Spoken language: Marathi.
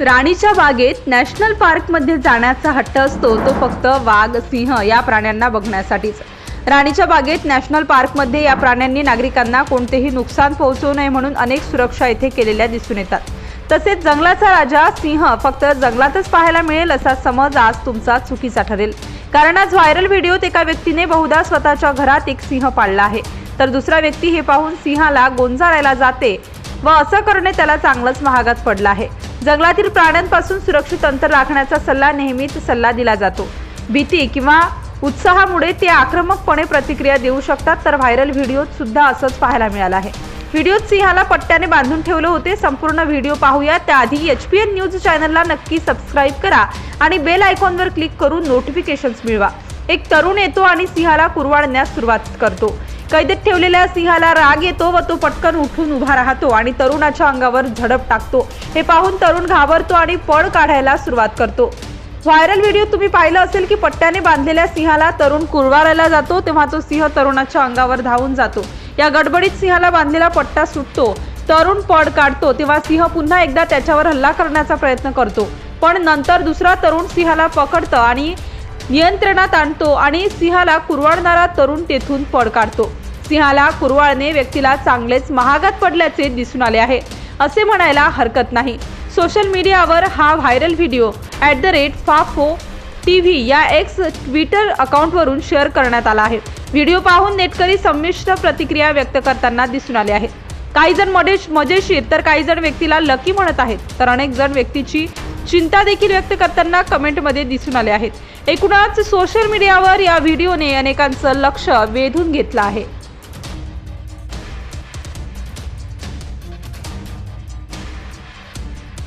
राणीच्या बागेत नॅशनल पार्कमध्ये जाण्याचा हट्ट असतो तो फक्त वाघ सिंह या प्राण्यांना बघण्यासाठीच. राणीच्या बागेत नॅशनल पार्कमध्ये या प्राण्यांनी नागरिकांना कोणतेही नुकसान पोहोचवू नये म्हणून अनेक सुरक्षा येथे केलेल्या दिसून येतात. तसेच जंगलाचा राजा सिंह फक्त जंगलातच पाहायला मिळेल असा समज आज तुमचा चुकीचा ठरेल. कारण आज व्हायरल व्हिडिओत एका व्यक्तीने बहुधा स्वतःच्या घरात एक सिंह पाळला आहे. तर दुसरा व्यक्ती हे पाहून सिंहाला गोंजारायला जाते व असं करणे त्याला चांगलंच महागात पडलं आहे. जंगलातील प्राण्यांपासून सुरक्षित अंतर राखण्याचा सल्ला नेहमीच सल्ला दिला जातो. भीती किंवा उत्साहामुळे ते आक्रमकपणे प्रतिक्रिया देऊ शकतात तर व्हायरल व्हिडिओत सुद्धा असंच पाहायला मिळालं आहे. व्हिडिओत सिंहाला पट्ट्याने बांधून ठेवले होते. संपूर्ण व्हिडिओ पाहूया. त्याआधी एच पी एन न्यूज चॅनलला नक्की सबस्क्राईब करा आणि बेल आयकॉनवर क्लिक करून नोटिफिकेशन्स मिळवा. एक तरुण येतो आणि सिंहाला कुरवाडण्यास सुरुवात करतो. कैदेत ठेवलेल्या सिंहाला राग येतो व तो पटकन उठून उभा राहतो आणि तरुणाच्या अंगावर झडप टाकतो. हे पाहून तरुण घाबरतो आणि पळ काढायला सुरुवात करतो. व्हायरल व्हिडिओ तुम्ही पाहिलं असेल की पट्ट्याने बांधलेल्या सिंहाला तरुण कुरवारायला जातो तेव्हा तो सिंह तरुणाच्या अंगावर धावून जातो. या गडबडीत सिंहाला बांधलेला पट्टा सुटतो. तरुण पळ काढतो तेव्हा सिंह पुन्हा एकदा त्याच्यावर हल्ला करण्याचा प्रयत्न करतो. पण नंतर दुसरा तरुण सिंहाला पकडतं आणि नियंत्रणात आणतो आणि सिंहाला कुरवाडणारा तरुण तेथून पळ काढतो. सिंहाला कुरवाळने व्यक्तीला चांगलेच महागात पडल्याचे दिसून आले आहे. असे म्हणायला हरकत नाही. सोशल मीडियावर हा viral video at the rate फाफो T V या एक्स ट्विटर अकाउंटवरून शेअर करण्यात आला आहे. व्हिडिओ पाहून नेटकरी संमिश्र प्रतिक्रिया व्यक्त करताना दिसून आले आहेत. काही जण मजेश मजेशीर तर काही जण व्यक्तीला लकी म्हणत आहेत तर अनेक जण व्यक्तीची चिंता देखील व्यक्त करताना कमेंटमध्ये दिसून आले आहेत. एकूणच सोशल मीडियावर या व्हिडिओने अनेकांचं लक्ष वेधून घेतलं आहे.